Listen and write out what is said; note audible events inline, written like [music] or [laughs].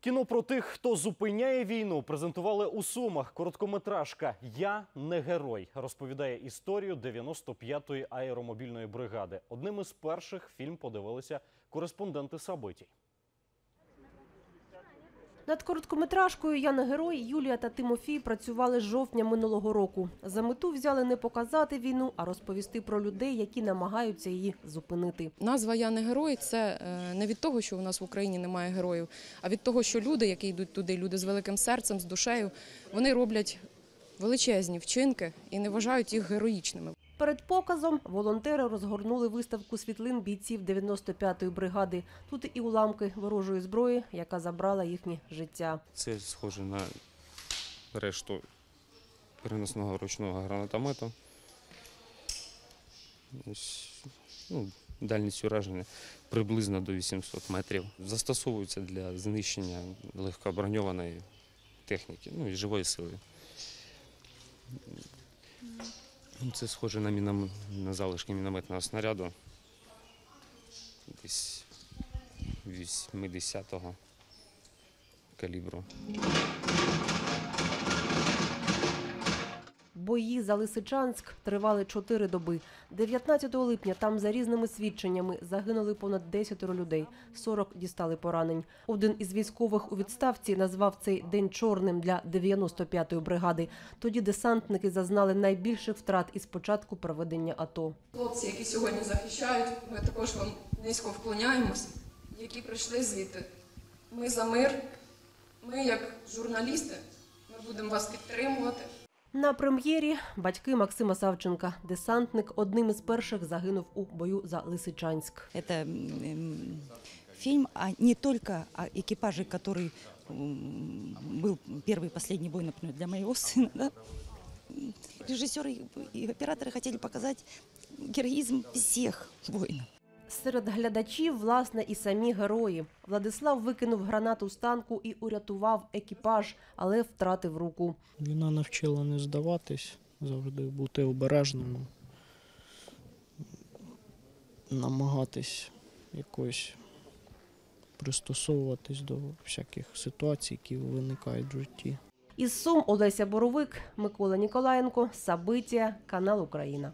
Кіно про тих, хто зупиняє війну, презентували у Сумах. Короткометражка Я не герой розповідає історію 95-ї аеромобільної бригади. Одним із перших фільм подивилися кореспонденти Сабитій. Над короткометражкою Я не герой Юлія та Тимофій працювали з жовтня минулого року. За мету взяли не показати війну, а розповісти про людей, які намагаються її зупинити. Назва Я не герой це е, не від того, що у нас в Україні немає героїв, а від того, що люди, які йдуть туди, люди з великим серцем, з душею, вони роблять величезні вчинки і не вважають їх героїчними. Перед показом волонтери розгорнули виставку світлин бійців 95-ї бригади. Тут і уламки ворожої зброї, яка забрала їхнє життя. Це схоже на решту переносного ручного гранатомета. Ось, Ну, дальність ураження приблизно до 800 метрів. Застосовується для знищення легкоброньованої техніки, ну і живої сили. Ну, Це схоже на, міном... на залишки мінометного снаряду. Десь 80-го калібру. Бої за Лисичанськ тривали чотири доби. 19 липня там за різними свідченнями загинули понад 10 людей, 40 дістали поранень. Один із військових у відставці назвав цей день чорним для 95-ї бригади. Тоді десантники зазнали найбільших втрат із початку проведення АТО. Хлопці, які сьогодні захищають, ми також вам низько вклоняємось, які прийшли звідти. Ми за мир, ми як журналісти, ми будемо вас підтримувати. На прем'єрі батьки Максима Савченка. Десантник одним із перших загинув у бою за Лисичанськ. Это м, фильм а не только о экипаже, который м, был первый и последний бой, например, для моего [laughs] сына. Да? Режиссеры и операторы хотели показать героизм всех воинов. Серед глядачів, власне, і самі герої. Владислав викинув гранату з танку і урятував екіпаж, але втратив руку. Війна навчила не здаватись, завжди бути обережним, намагатись якось пристосовуватись до всяких ситуацій, які виникають в житті. Із Сум Олеся Боровик, Микола Ніколаєнко, Сабиття, канал Україна.